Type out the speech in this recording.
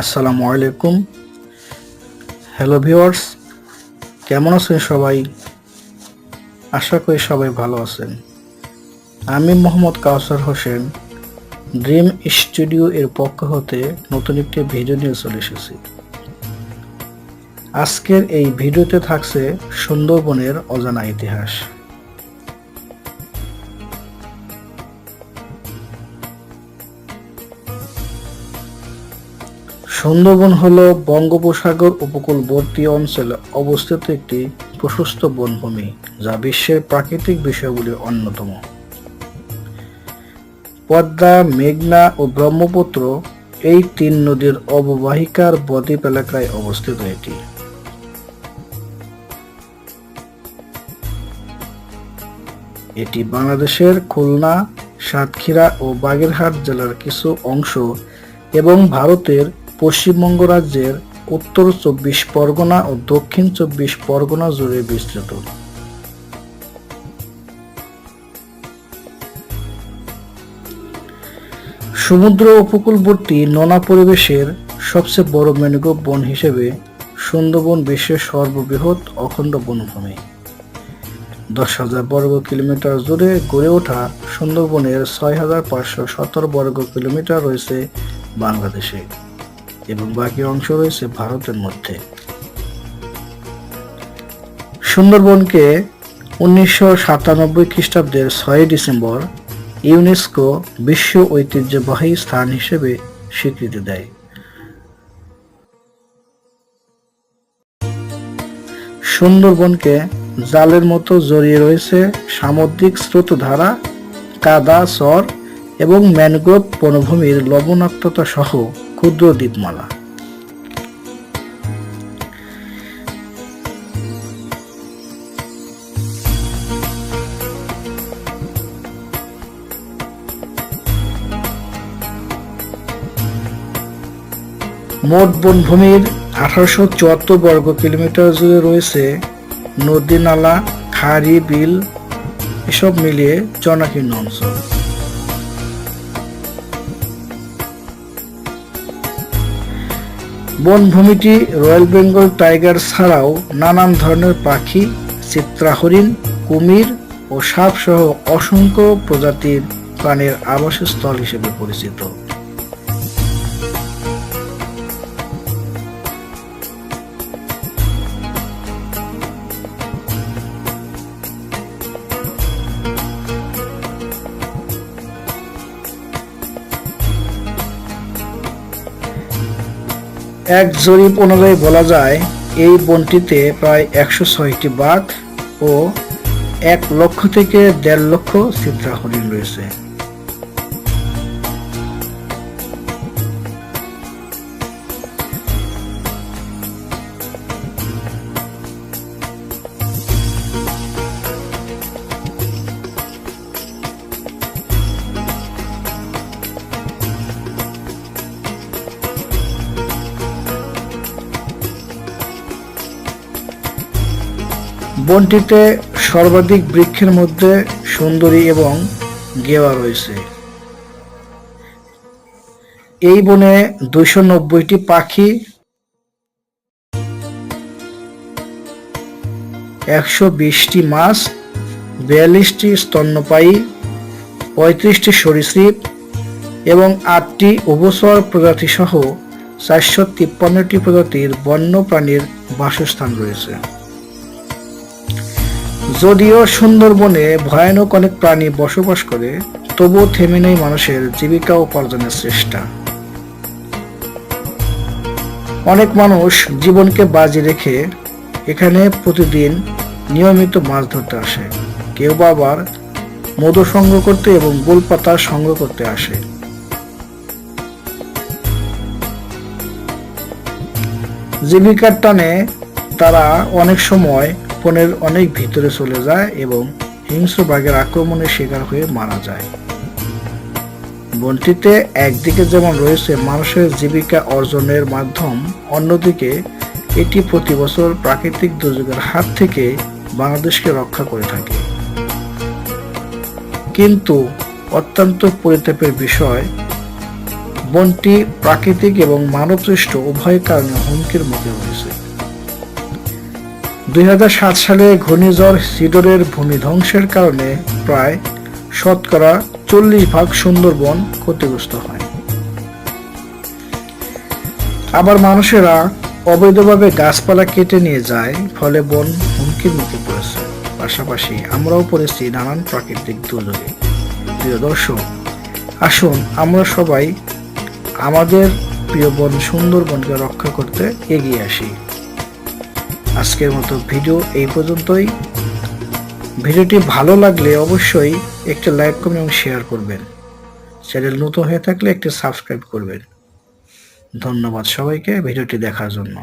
আসসালামু আলাইকুম। Hello viewers কেমন আছেন সবাই? আশা করি সবাই ভালো আছেন। আমি মোহাম্মদ কাউসার হোসেন ড্রিম স্টুডিও এর পক্ষ হতে নতুন একটি ভিডিও নিয়ে চলে এসেছি। আজকের এই ভিডিওতে থাকছে সুন্দরবনের অজানা ইতিহাস। সুন্দরবন হল বঙ্গোপসাগর উপকূলবর্তী অঞ্চলে অবস্থিত একটি প্রশস্ত বনভূমি, যা বিশ্বের প্রাকৃতিক বিষয়গুলির অন্যতম। পদ্মা, মেঘনা ও ব্রহ্মপুত্র এই তিন নদীর অববাহিকার বদ্বীপ এলাকায় অবস্থিত এটি। এটি বাংলাদেশের খুলনা, সাতক্ষীরা ও বাগেরহাট জেলার কিছু অংশ এবং ভারতের পশ্চিমবঙ্গ রাজ্যের উত্তর চব্বিশ পরগনা ও দক্ষিণ চব্বিশ পরগনা জুড়ে বিস্তৃত। সমুদ্র উপকূলবর্তী নোনা পরিবেশের সবচেয়ে বড় ম্যানগ্রোভ বন হিসেবে সুন্দরবন বিশ্বের সর্ববৃহৎ অখণ্ড বনভূমি। দশ হাজার বর্গ কিলোমিটার জুড়ে গড়ে ওঠা সুন্দরবনের ছয় হাজার পাঁচশো সতেরো বর্গ কিলোমিটার রয়েছে বাংলাদেশে। এবং বাকি অংশ রয়েছে ভারতের মধ্যে। সুন্দরবনকে উনিশশো সাতানব্বই খ্রিস্টাব্দের ছয় ডিসেম্বর ইউনেস্কো বিশ্ব ঐতিহ্যবাহী স্থান হিসেবে স্বীকৃতি দেয়। সুন্দরবনকে জালের মতো জড়িয়ে রয়েছে সামুদ্রিক স্রোতধারা, কাদা চর এবং ম্যানগ্রোভ বনভূমির লবণাক্ততা সহ ক্ষুদ্র দ্বীপমালা। মোট বনভূমির আঠারোশো চুয়াত্তর বর্গ কিলোমিটার জুড়ে রয়েছে নদী নালা খাড়ি, বিল, এসব মিলিয়ে জনাকীর্ণ অঞ্চল। বনভূমিটি রয়্যাল বেঙ্গল টাইগার ছাড়াও নানান ধরনের পাখি, চিত্রাহরিণ, কুমির ও সাপসহ অসংখ্য প্রজাতির প্রাণীর আবাসস্থল হিসেবে পরিচিত। এক জরিপ অনুযায়ী বলা যায়, এই বনটিতে প্রায় একশো ছয়টি বাঘ ও এক লক্ষ থেকে দেড় লক্ষ চিত্রা হরিণ রয়েছে। বনটিতে সর্বাধিক বৃক্ষের মধ্যে সুন্দরী এবং গেওয়া রয়েছে। এই বনে দুইশো নব্বইটি পাখি, একশো বিশটি মাছ, বিয়াল্লিশটি স্তন্যপায়ী, পঁয়ত্রিশটি সরীসৃপ এবং আটটি উভচর প্রজাতি সহ চারশো তিপ্পান্নটি প্রজাতির বন্য প্রাণীর বাসস্থান রয়েছে। যদিও সুন্দরবনে ভয়ানক অনেক প্রাণী বসবাস করে, তবুও থেমে নেই মানুষের জীবিকা উপার্জনের চেষ্টা অনেক মানুষ জীবনকে বাজি রেখে এখানে প্রতিদিন নিয়মিত মাছ ধরতে আসে। কেউ বা আবার মধু সংগ্রহ করতে এবং গোলপাতা সংগ্রহ করতে আসে। জীবিকার টানে তারা অনেক সময় বনের অনেক ভিতরে চলে যায় এবং হিংস্র বাঘের আক্রমণের শিকার হয়ে মারা যায়। বনটিতে একদিকে যেমন রয়েছে মানুষের জীবিকা অর্জনের মাধ্যম, অন্যদিকে এটি প্রতি বছর প্রাকৃতিক দুর্যোগের হাত থেকে বাংলাদেশকে রক্ষা করে থাকে। কিন্তু অত্যন্ত পরিতাপের বিষয়, বনটি প্রাকৃতিক এবং মানবসৃষ্ট উভয় কারণে হুমকির মুখে হয়েছে দুই হাজার সাত সালে ঘূর্ণিঝড় সিডরের ভূমি ধ্বংসের কারণে প্রায় শতকরা চল্লিশ ভাগ সুন্দরবন ক্ষতিগ্রস্ত হয়। আবার মানুষেরা অবৈধভাবে গাছপালা কেটে নিয়ে যায়, ফলে বন হুমকির মুখে পড়েছে। পাশাপাশি আমরাও পড়েছি নানান প্রাকৃতিক দুর্যোগে। প্রিয় দর্শক, আসুন আমরা সবাই আমাদের প্রিয় বন সুন্দরবনকে রক্ষা করতে এগিয়ে আসি। আজকের মতো ভিডিও এই পর্যন্তই। ভিডিওটি ভালো লাগলে অবশ্যই একটি লাইক করবেন এবং শেয়ার করবেন। চ্যানেল নতুন হয়ে থাকলে একটি সাবস্ক্রাইব করবেন। ধন্যবাদ সবাইকে ভিডিওটি দেখার জন্য।